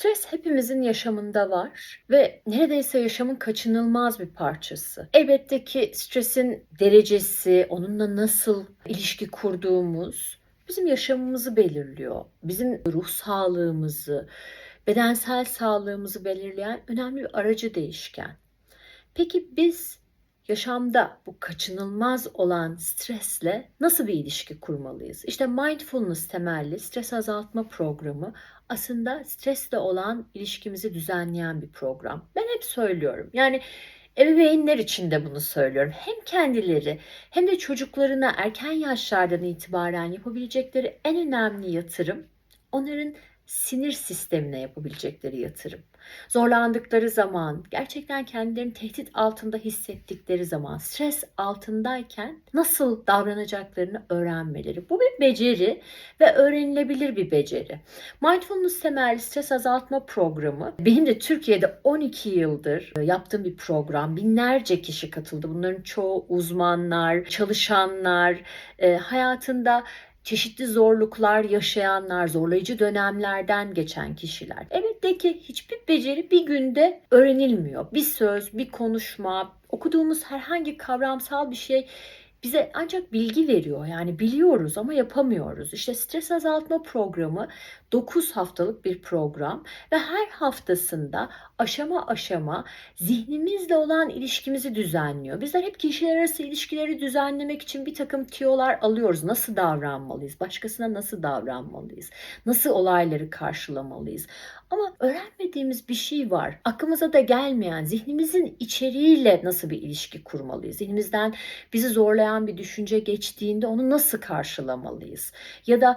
Stres hepimizin yaşamında var ve neredeyse yaşamın kaçınılmaz bir parçası. Elbette ki stresin derecesi, onunla nasıl ilişki kurduğumuz bizim yaşamımızı belirliyor. Bizim ruh sağlığımızı, bedensel sağlığımızı belirleyen önemli bir aracı değişken. Peki biz yaşamda bu kaçınılmaz olan stresle nasıl bir ilişki kurmalıyız? İşte mindfulness temelli stres azaltma programı aslında stresle olan ilişkimizi düzenleyen bir program. Ben hep söylüyorum. Yani ebeveynler için de bunu söylüyorum. Hem kendileri hem de çocuklarına erken yaşlardan itibaren yapabilecekleri en önemli yatırım onların sinir sistemine yapabilecekleri yatırım. Zorlandıkları zaman, gerçekten kendilerini tehdit altında hissettikleri zaman, stres altındayken nasıl davranacaklarını öğrenmeleri. Bu bir beceri ve öğrenilebilir bir beceri. Mindfulness temelli stres azaltma programı benim de Türkiye'de 12 yıldır yaptığım bir program. Binlerce kişi katıldı. Bunların çoğu uzmanlar, çalışanlar, e, hayatında çeşitli zorluklar yaşayanlar, zorlayıcı dönemlerden geçen kişiler. Elbette ki hiçbir beceri bir günde öğrenilmiyor. Bir söz, bir konuşma, okuduğumuz herhangi kavramsal bir şey bize ancak bilgi veriyor. Yani biliyoruz ama yapamıyoruz. İşte stres azaltma programı 9 haftalık bir program ve her haftasında aşama aşama zihnimizle olan ilişkimizi düzenliyor. Bizler hep kişiler arası ilişkileri düzenlemek için bir takım tiyolar alıyoruz. Nasıl davranmalıyız? Başkasına nasıl davranmalıyız? Nasıl olayları karşılamalıyız? Ama öğrenmediğimiz bir şey var. Aklımıza da gelmeyen, zihnimizin içeriğiyle nasıl bir ilişki kurmalıyız? Zihnimizden bizi zorlayan bir düşünce geçtiğinde onu nasıl karşılamalıyız? Ya da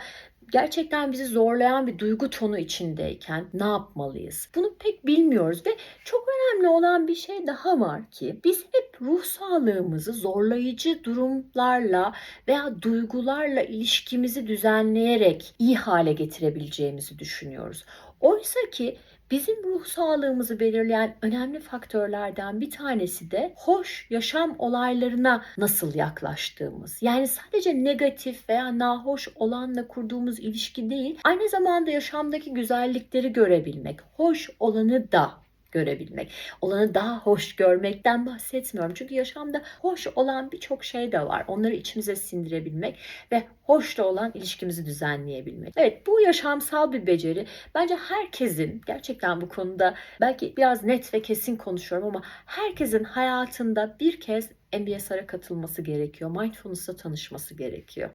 gerçekten bizi zorlayan bir duygu tonu içindeyken ne yapmalıyız? Bunu pek bilmiyoruz ve çok önemli olan bir şey daha var ki biz hep ruh sağlığımızı zorlayıcı durumlarla veya duygularla ilişkimizi düzenleyerek iyi hale getirebileceğimizi düşünüyoruz. Oysa ki bizim ruh sağlığımızı belirleyen önemli faktörlerden bir tanesi de hoş yaşam olaylarına nasıl yaklaştığımız. Yani sadece negatif veya nahoş olanla kurduğumuz ilişki değil, aynı zamanda yaşamdaki güzellikleri görebilmek, hoş olanı da görebilmek. Olanı daha hoş görmekten bahsetmiyorum. Çünkü yaşamda hoş olan birçok şey de var. Onları içimize sindirebilmek ve hoş da olan ilişkimizi düzenleyebilmek. Evet bu yaşamsal bir beceri. Bence herkesin gerçekten bu konuda belki biraz net ve kesin konuşuyorum ama herkesin hayatında bir kez MBSR'a katılması gerekiyor. Mindfulness'la tanışması gerekiyor.